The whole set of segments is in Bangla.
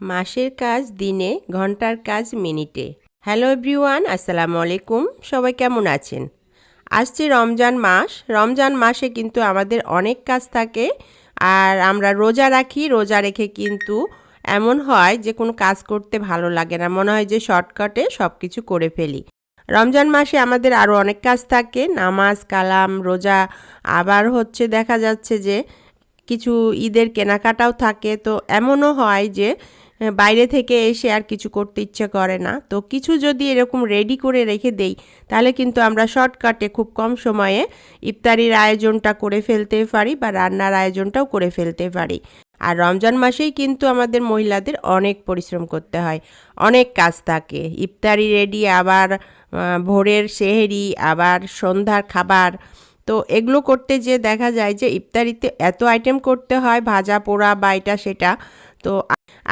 মাসের কাজ, দিনে, ঘণ্টার কাজ, মিনিটে। হ্যালো এভরিওয়ান, আসসালামু আলাইকুম। সবাই কেমন আছেন? আসছে রমজান মাস। রমজান মাসে কিন্তু আমাদের অনেক কাজ থাকে আর আমরা রোজা রাখি। রোজা রেখে কিন্তু এমন হয় যে কোনো কাজ করতে ভালো লাগে না। মনে হয় যে শর্টকাটে সব কিছু করে ফেলি। রমজান মাসে আমাদের আরও অনেক কাজ থাকে। নামাজ, কালাম, রোজা। আবার হচ্ছে দেখা যাচ্ছে যে কিছু ঈদের কেনাকাটাও থাকে। তো এমনও হয় যে বাইরে থেকে এসে আর কিছু করতে ইচ্ছে করে না। তো কিছু যদি এরকম রেডি করে রেখে দেই, তাহলে কিন্তু আমরা শর্টকাটে খুব কম সময়ে ইফতারির আয়োজনটা করে ফেলতে পারি বা রান্নার আয়োজনটাও করে ফেলতে পারি। আর রমজান মাসেই কিন্তু আমাদের মহিলাদের অনেক পরিশ্রম করতে হয়, অনেক কাজ থাকে। ইফতারি রেডি আবার ভোরের সেহেরি, আবার সন্ধ্যার খাবার। তো এগুলো করতে যে দেখা যায় যে ইফতারিতে এত আইটেম করতে হয়, ভাজা পোড়া বা এটা সেটা। তো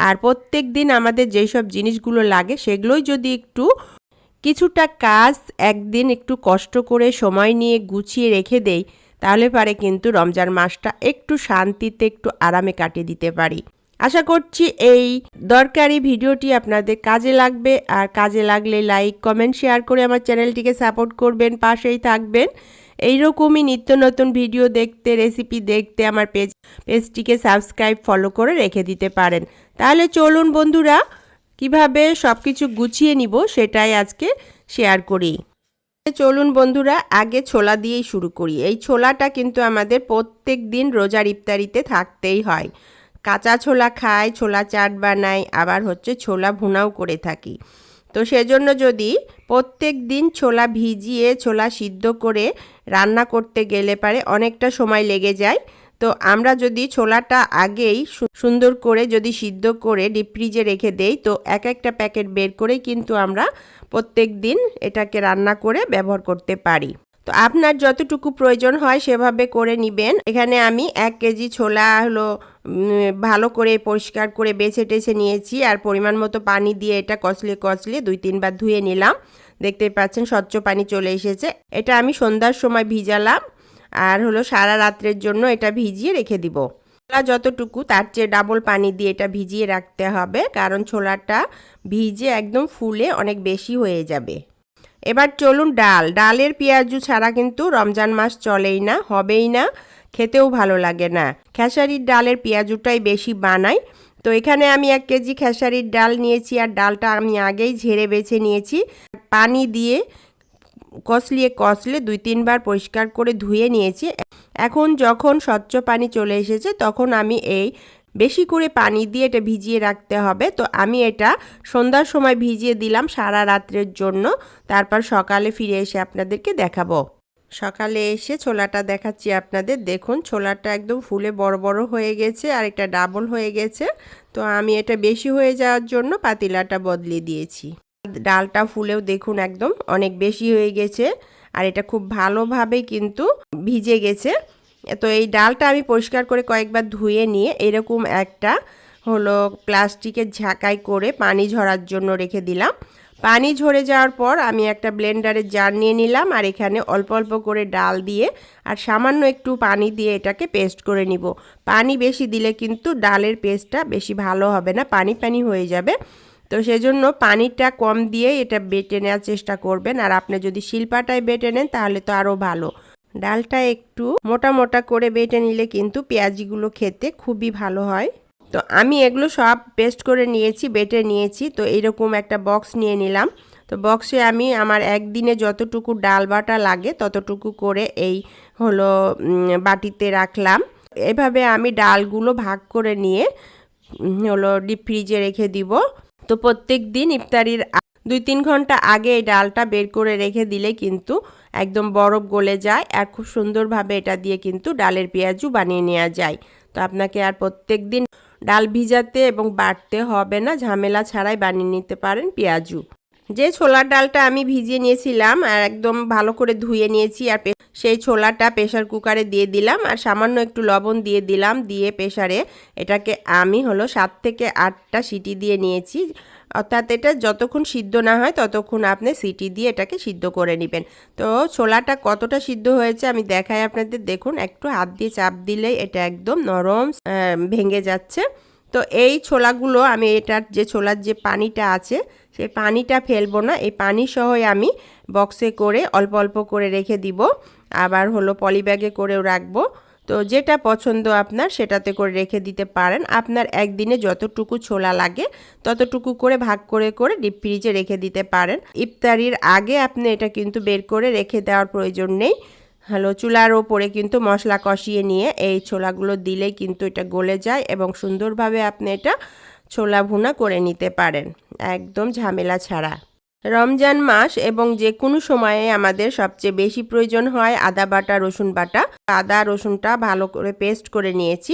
আর প্রত্যেক দিন আমাদের যেই সব জিনিসগুলো লাগে, সেগুলোই যদি একটু কিছুটা কাজ একদিন একটু কষ্ট করে সময় নিয়ে গুছিয়ে রেখে দেই, তাহলে পারে কিন্তু রমজান মাসটা একটু শান্তিতে, একটু আরামে কাটিয়ে দিতে পারি। আশা করছি এই দরকারি ভিডিওটি আপনাদের কাজে লাগবে, আর কাজে লাগলে লাইক, কমেন্ট, শেয়ার করে আমার চ্যানেলটিকে সাপোর্ট করবেন, পাশেই থাকবেন। এইরকমই নিত্য নতুন ভিডিও দেখতে রেসিপি দেখতে আমার পেজ পেজটিকে সাবস্ক্রাইব ফলো করে রেখে দিতে পারেন। তাহলে চলুন বন্ধুরা, কীভাবে সব কিছু গুছিয়ে নিব সেটাই আজকে শেয়ার করি। চলুন বন্ধুরা, আগে ছোলা দিয়েই শুরু করি। এই ছোলাটা কিন্তু আমাদের প্রত্যেক দিন রোজার ইফতারিতে থাকতেই হয়। কাঁচা ছোলা খাই, ছোলা চাট বানাই, আবার হচ্ছে ছোলা ভুনাও করে থাকি। তো সেজন্য যদি প্রত্যেক দিন ছোলা ভিজিয়ে ছোলা সিদ্ধ করে রান্না করতে গেলে পারে অনেকটা সময় লেগে যায়। তো আমরা যদি ছোলাটা আগেই সুন্দর করে যদি সিদ্ধ করে ডিপ ফ্রিজে রেখে দেই, তো এক একটা প্যাকেট বের করে কিন্তু আমরা প্রত্যেক দিন এটাকে রান্না করে ব্যবহার করতে পারি। তো আপনার যতটুকু প্রয়োজন হয় সেভাবে করে নেবেন। এখানে আমি এক কেজি ছোলা হলো ভালো করে পরিষ্কার করে বেছে টেছে নিয়েছি আর পরিমাণ মতো পানি দিয়ে এটা কচলে কচলে দুই তিনবার ধুয়ে নিলাম। দেখতে পাচ্ছেন স্বচ্ছ পানি চলে এসেছে। এটা আমি সন্ধ্যার সময় ভিজালাম আর হলো সারা রাত্রের জন্য এটা ভিজিয়ে রেখে দিব। ছোলা যতটুকু তার চেয়ে ডাবল পানি দিয়ে এটা ভিজিয়ে রাখতে হবে, কারণ ছোলাটা ভিজে একদম ফুলে অনেক বেশি হয়ে যাবে। এবার চলুন ডাল। ডালের পেঁয়াজু ছাড়া কিন্তু রমজান মাস চলেই না, হবেই না, খেতেও ভালো লাগে না। খেসারির ডালের পেঁয়াজুটাই বেশি বানাই। তো এখানে আমি এক কেজি খেসারির ডাল নিয়েছি আর ডালটা আমি আগেই ঝেড়ে বেছে নিয়েছি। পানি দিয়ে কষলিয়ে কষলে দুই তিনবার পরিষ্কার করে ধুয়ে নিয়েছি। এখন যখন স্বচ্ছ পানি চলে এসেছে তখন আমি এই বেশি করে পানি দিয়ে এটা ভিজিয়ে রাখতে হবে। তো আমি এটা সন্ধ্যার সময় ভিজিয়ে দিলাম সারা রাত্রের জন্য। তারপর সকালে ফিরে এসে আপনাদেরকে দেখাবো। সকালে এসে ছোলাটা দেখাচ্ছি আপনাদের। দেখুন, ছোলাটা একদম ফুলে বড় বড় হয়ে গেছে আর একটা ডাবল হয়ে গেছে। তো আমি এটা বেশি হয়ে যাওয়ার জন্য পাতিলাটা বদলে দিয়েছি। ডালটা ফুলেও দেখুন একদম অনেক বেশি হয়ে গেছে। আর এটা খুব ভালোভাবে কিন্তু ভিজে গেছে। তো এই ডালটা আমি পরিষ্কার করে কয়েকবার ধুয়ে নিয়ে এরকম একটা হলো প্লাস্টিকের ঝাঁকাই করে পানি ঝরার জন্য রেখে দিলাম। পানি ঝরে যাওয়ার পর আমি একটা ব্লেন্ডারের জার নিয়ে নিলাম আর এখানে অল্প অল্প করে ডাল দিয়ে আর সামান্য একটু পানি দিয়ে এটাকে পেস্ট করে নিব। পানি বেশি দিলে কিন্তু ডালের পেস্টটা বেশি ভালো হবে না, পানি পানি হয়ে যাবে। তো সেজন্য পানিটা কম দিয়ে এটা বেটে নেওয়ার চেষ্টা করবেন। আর আপনি যদি শিলপাটায় বেটে নেন তাহলে তো আরও ভালো। ডালটা একটু মোটা মোটা করে বেটে নিলে কিন্তু পেঁয়াজিগুলো খেতে খুবই ভালো হয়। তো আমি এগুলো সব পেস্ট করে নিয়েছি, বেটে নিয়েছি। তো এরকম একটা বক্স নিয়ে নিলাম। তো বক্সে আমি আমার একদিনে যতটুকু ডাল বাটা লাগে ততটুকু করে এই হলো বাটিতে রাখলাম। এভাবে আমি ডালগুলো ভাগ করে নিয়ে হলো ডিপ ফ্রিজে রেখে দিব। তো প্রত্যেক দিন ইফতারির দুই তিন ঘণ্টা আগে এই ডালটা বের করে রেখে দিলে কিন্তু একদম বরফ গলে যায় আর খুব সুন্দরভাবে এটা দিয়ে কিন্তু ডালের পেঁয়াজু বানিয়ে নেওয়া যায়। তো আপনাকে আর প্রত্যেক দিন ডাল ভিজাতে এবং বাটতে হবে না, ঝামেলা ছাড়াই বানিয়ে নিতে পারেন পেঁয়াজু। যে ছোলার ডালটা আমি ভিজিয়ে নিয়েছিলাম আর একদম ভালো করে ধুয়ে নিয়েছি আর সেই ছোলাটা প্রেশার কুকারে দিয়ে দিলাম আর সামান্য একটু লবণ দিয়ে দিলাম, দিয়ে প্রেশারে এটাকে আমি হলো সাত থেকে আটটা সিটি দিয়ে নিয়েছি। অর্থাৎ এটা যতক্ষণ সিদ্ধ না হয় ততক্ষণ আপনি সিটি দিয়ে এটাকে সিদ্ধ করে নেবেন। তো ছোলাটা কতটা সিদ্ধ হয়েছে আমি দেখাই আপনাদের। দেখুন, একটু হাত দিয়ে চাপ দিলেই এটা একদম নরম ভেঙে যাচ্ছে। তো এই ছোলাগুলো আমি এটার যে ছোলার যে পানিটা আছে, সেই পানিটা ফেলব না। এই পানি সহই আমি বক্সে করে অল্প অল্প করে রেখে দিব। আবার হলো পলিব্যাগে করেও রাখব। তো যেটা পছন্দ আপনার সেটাতে করে রেখে দিতে পারেন। আপনার একদিনে যতটুকু ছোলা লাগে, ততটুকু করে ভাগ করে করে ডিপ ফ্রিজে রেখে দিতে পারেন। ইফতারির আগে আপনি এটা কিন্তু বের করে রেখে দেওয়ার প্রয়োজন নেই। হ্যালো চুলার ওপরে কিন্তু মশলা কষিয়ে নিয়ে এই ছোলাগুলো দিলে কিন্তু এটা গলে যায় এবং সুন্দরভাবে আপনি এটা ছোলা ভুনা করে নিতে পারেন, একদম ঝামেলা ছাড়া। রমজান মাস এবং যে কোনো সময়ে আমাদের সবচেয়ে বেশি প্রয়োজন হয় আদা বাটা, রসুন বাটা। আদা, রসুনটা ভালো করে পেস্ট করে নিয়েছি।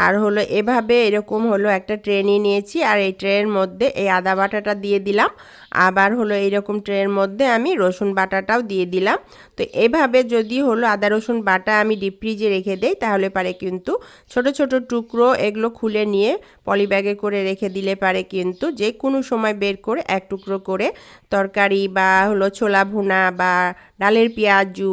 আর হলো এভাবে এরকম হলো একটা ট্রে নিয়ে নিয়েছি আর এই ট্রের মধ্যে এই আদা বাটাটা দিয়ে দিলাম। আবার হলো এইরকম ট্রের মধ্যে আমি রসুন বাটাটাও দিয়ে দিলাম। তো এভাবে যদি হলো আদা রসুন বাটা আমি ডিপ ফ্রিজে রেখে দেই তাহলে পারে কিন্তু ছোট ছোট টুকরো এগুলো খুলে নিয়ে পলিব্যাগে করে রেখে দিলে পারে কিন্তু যে কোনো সময় বের করে এক টুকরো করে তরকারি বা হলো ছোলা ভুনা বা ডালের পেঁয়াজু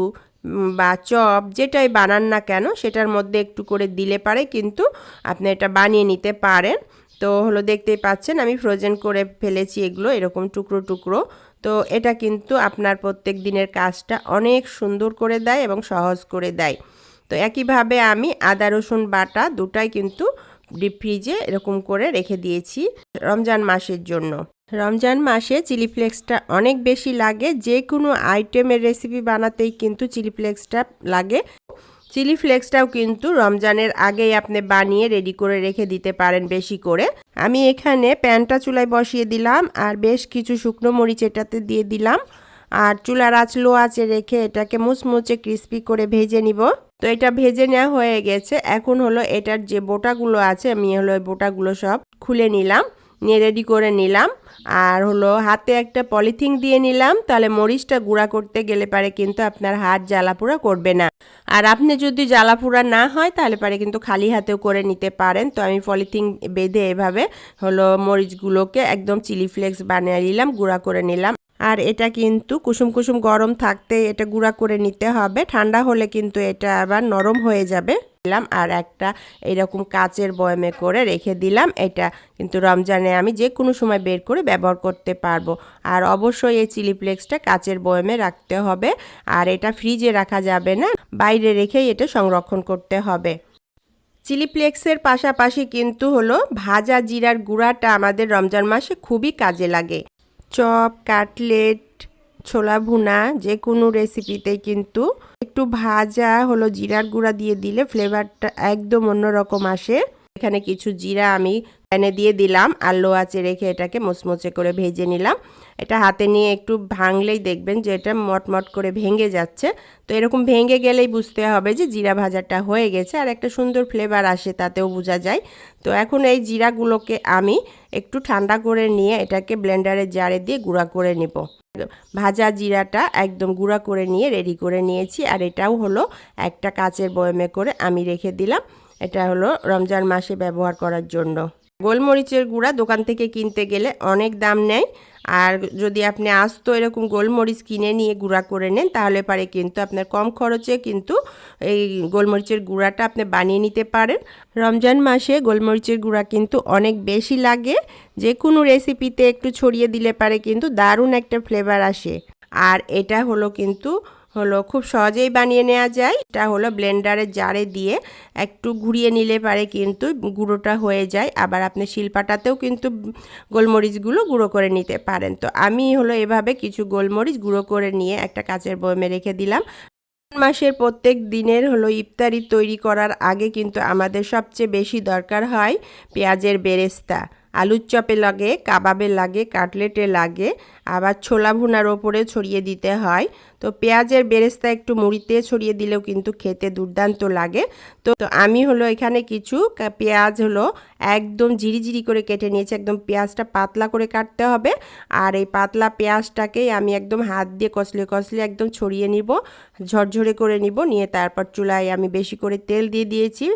বা চপ যেটাই বানান না কেন, সেটার মধ্যে একটু করে দিলে পারে, কিন্তু আপনি এটা বানিয়ে নিতে পারেন। তো হলো দেখতেই পাচ্ছেন, আমি ফ্রোজেন করে ফেলেছি এগুলো, এরকম টুকরো টুকরো। তো এটা কিন্তু আপনার প্রত্যেক দিনের কাজটা অনেক সুন্দর করে দেয় এবং সহজ করে দেয়। তো একইভাবে আমি আদা, রসুন বাটা দুটাই কিন্তু ডিপ ফ্রিজে এরকম করে রেখে দিয়েছি রমজান মাসের জন্য। রমজান মাসে চিলি ফ্লেক্সটা অনেক বেশি লাগে যে কোনো আইটেমের রেসিপি বানাতেই কিন্তু চিলি ফ্লেক্সটা লাগে। চিলি ফ্লেক্সটাও কিন্তু রমজানের আগেই আপনি বানিয়ে রেডি করে রেখে দিতে পারেন বেশি করে। আমি এখানে প্যানটা চুলায় বসিয়ে দিলাম আর বেশ কিছু শুকনো মরিচ এটাতে দিয়ে দিলাম। আর চুলার আঁচ লো রেখে এটাকে মুচমুচে ক্রিস্পি করে ভেজে নিব। তো এটা ভেজে নেওয়া হয়ে গেছে। এখন হলো এটার যে বোটাগুলো আছে, আমি হলো ওই বোটাগুলো সব খুলে নিলাম, নিয়ে রেডি করে নিলাম। আর হলো হাতে একটা পলিথিন দিয়ে নিলাম, তাহলে মরিচটা গুঁড়া করতে গেলে পারে কিন্তু আপনার হাত জ্বালাপোড়া করবে না। আর আপনি যদি জ্বালাপোড়া না হয়, তাহলে পারে কিন্তু খালি হাতেও করে নিতে পারেন। তো আমি পলিথিন বেঁধে এভাবে হলো মরিচগুলোকে একদম চিলি ফ্লেক্স বানিয়ে নিলাম, গুঁড়া করে নিলাম। আর এটা কিন্তু কুসুম কুসুম গরম থাকতে এটা গুঁড়া করে নিতে হবে। ঠান্ডা হলে কিন্তু এটা আবার নরম হয়ে যাবে। দিলাম আর একটা এরকম কাচের বয়মে করে রেখে দিলাম। এটা কিন্তু রমজানে আমি যে কোনো সময় বের করে ব্যবহার করতে পারব। আর অবশ্যই এই চিলি ফ্লেক্সটা কাচের বয়মে রাখতে হবে। আর এটা ফ্রিজে রাখা যাবে না, বাইরে রেখেই এটা সংরক্ষণ করতে হবে। চিলি ফ্লেক্সের পাশাপাশি কিন্তু হলো ভাজা জিরার গুঁড়াটা আমাদের রমজান মাসে খুবই কাজে লাগে। চপ, কাটলেট, ছোলা ভুনা, যে কোনো রেসিপিতেই কিন্তু একটু ভাজা হলো জিরার গুঁড়া দিয়ে দিলে ফ্লেভারটা একদম অন্যরকম আসে। এখানে কিছু জিরা আমি প্যানে দিয়ে দিলাম, আর লো আঁচে রেখে এটাকে মুচমুচে করে ভেজে নিলাম। এটা হাতে নিয়ে একটু ভাঙলেই দেখবেন যে এটা মটমট করে ভেঙে যাচ্ছে। তো এরকম ভেঙে গেলেই বুঝতে হবে যে জিরা ভাজাটা হয়ে গেছে, আর একটা সুন্দর ফ্লেভার আসে তাতেও বোঝা যায়। তো এখন এই জিরাগুলোকে আমি একটু ঠান্ডা করে নিয়ে এটাকে ব্লেন্ডারের জারে দিয়ে গুঁড়া করে নেব। ভাজা জিরাটা একদম গুঁড়া করে নিয়ে রেডি করে নিয়েছি, আর এটাও হলো একটা কাচের বয়মে করে আমি রেখে দিলাম। এটা হলো রমজান মাসে ব্যবহার করার জন্য। গোলমরিচের গুঁড়া দোকান থেকে কিনতে গেলে অনেক দাম নেয়। আর যদি আপনি আস্ত এরকম গোলমরিচ কিনে নিয়ে গুঁড়া করে নেন, তাহলে পারে কিন্তু আপনার কম খরচে কিন্তু এই গোলমরিচের গুঁড়াটা আপনি বানিয়ে নিতে পারেন। রমজান মাসে গোলমরিচের গুঁড়া কিন্তু অনেক বেশি লাগে। যে কোনো রেসিপিতে একটু ছড়িয়ে দিলে পারে কিন্তু দারুণ একটা ফ্লেভার আসে। আর এটা হলো কিন্তু হলো, খুব সহজেই বানিয়ে নেওয়া যায়। এটা হলো ব্লেন্ডারের জারে দিয়ে একটু ঘুরিয়ে নিলে পারে কিন্তু গুঁড়োটা হয়ে যায়। আবার আপনি শিলপাটাতেও কিন্তু গোলমরিচগুলো গুঁড়ো করে নিতে পারেন। তো আমি হলো এভাবে কিছু গোলমরিচ গুঁড়ো করে নিয়ে একটা কাচের বয়মে রেখে দিলাম। মাসের প্রত্যেক দিনের হলো ইফতারি তৈরি করার আগে কিন্তু আমাদের সবচেয়ে বেশি দরকার হয় পেঁয়াজের বেরেস্তা। আলুর চপে লাগে, কাবাবে লাগে, কাটলেটে লাগে, আবার ছোলা ভুনার ওপরে ছড়িয়ে দিতে হয়। তো পেঁয়াজের বেরেস্তা একটু মুড়িতে ছড়িয়ে দিলেও কিন্তু খেতে দুর্দান্ত লাগে। তো আমি হলো এখানে কিছু পেঁয়াজ হলো একদম ঝিরিঝিরি করে কেটে নিয়েছি। একদম পেঁয়াজটা পাতলা করে কাটতে হবে। আর এই পাতলা পেঁয়াজটাকেই আমি একদম হাত দিয়ে কষলে কষলে একদম ছড়িয়ে নিব, ঝরঝরে করে নিব। নিয়ে তারপর চুলায় আমি বেশি করে তেল দিয়ে দিয়েছি।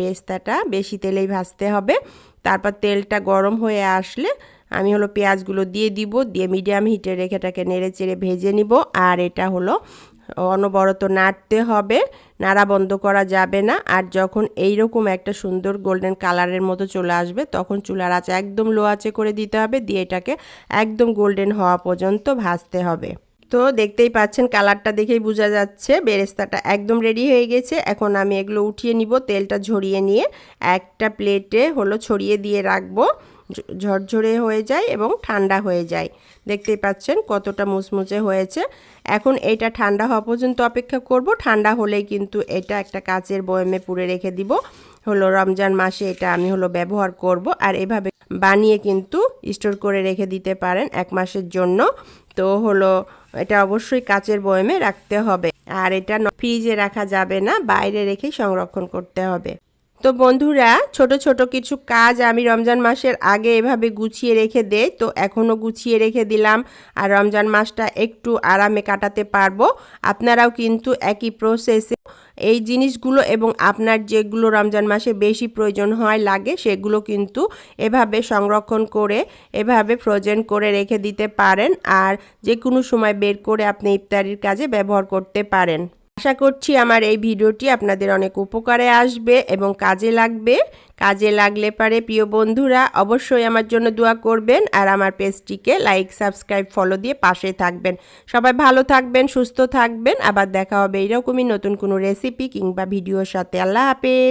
বেস্তাটা বেশি তেলেই ভাজতে হবে। তারপর তেলটা গরম হয়ে আসলে আমি হলো পেঁয়াজগুলো দিয়ে দিব, দিয়ে মিডিয়াম হিটে রেখে এটাকে নেড়ে চেড়ে ভেজে নিব। আর এটা হলো অনবরত নাড়তে হবে, নাড়া বন্ধ করা যাবে না। আর যখন এই রকম একটা সুন্দর গোল্ডেন কালারের মতো চলে আসবে, তখন চুলার আঁচ একদম লো আঁচে করে দিতে হবে, দিয়ে এটাকে একদম গোল্ডেন হওয়া পর্যন্ত ভাজতে হবে। তো দেখতেই পাচ্ছেন কালারটা দেখেই বোঝা যাচ্ছে। বেরেস্তাটা একদম রেডি হয়ে গেছে। এখন আমি এগুলো উঠিয়ে নিব, তেলটা ঝরিয়ে নিয়ে একটা প্লেটে হলো ছড়িয়ে দিয়ে রাখব। ঝরঝরে হয়ে যায় এবং ঠান্ডা হয়ে যায়। দেখতেই পাচ্ছেন কতটা মুচমুচে হয়েছে। এখন এটা ঠান্ডা হওয়া পর্যন্ত অপেক্ষা করব। ঠান্ডা হলেই কিন্তু এটা একটা কাচের বয়মে পুড়ে রেখে দিব। হলো রমজান মাসে এটা আমি হলো ব্যবহার করব। আর এভাবে বানিয়ে কিন্তু স্টোর করে রেখে দিতে পারেন এক মাসের জন্য। তো হলো, এটা অবশ্যই কাচের বয়মে রাখতে হবে। আর এটা ফ্রিজে রাখা যাবে না, বাইরে রেখেই সংরক্ষণ করতে হবে। তো বন্ধুরা, ছোট ছোট কিছু কাজ আমি রমজান মাসের আগে এভাবে গুছিয়ে রেখে দেই তো এখনও গুছিয়ে রেখে দিলাম। আর রমজান মাসটা একটু আরামে কাটাতে পারব। আপনারাও কিন্তু একই প্রসেসে এই জিনিসগুলো এবং আপনার যেগুলো রমজান মাসে বেশি প্রয়োজন হয় লাগে, সেগুলো কিন্তু এভাবে সংরক্ষণ করে, এভাবে ফ্রোজেন করে রেখে দিতে পারেন। আর যে কোনো সময় বের করে আপনি ইফতারির কাজে ব্যবহার করতে পারেন। আশা করছি আমার এই ভিডিওটি আপনাদের অনেক উপকারে আসবে এবং কাজে লাগবে। কাজে লাগলে পারে প্রিয় বন্ধুরা অবশ্যই আমার জন্য দোয়া করবেন আর আমার পেজটিকে লাইক, সাবস্ক্রাইব, ফলো দিয়ে পাশে থাকবেন। সবাই ভালো থাকবেন, সুস্থ থাকবেন। আবার দেখা হবে এইরকমই নতুন কোনো রেসিপি কিংবা ভিডিওর সাথে। আল্লাহ হাফেজ।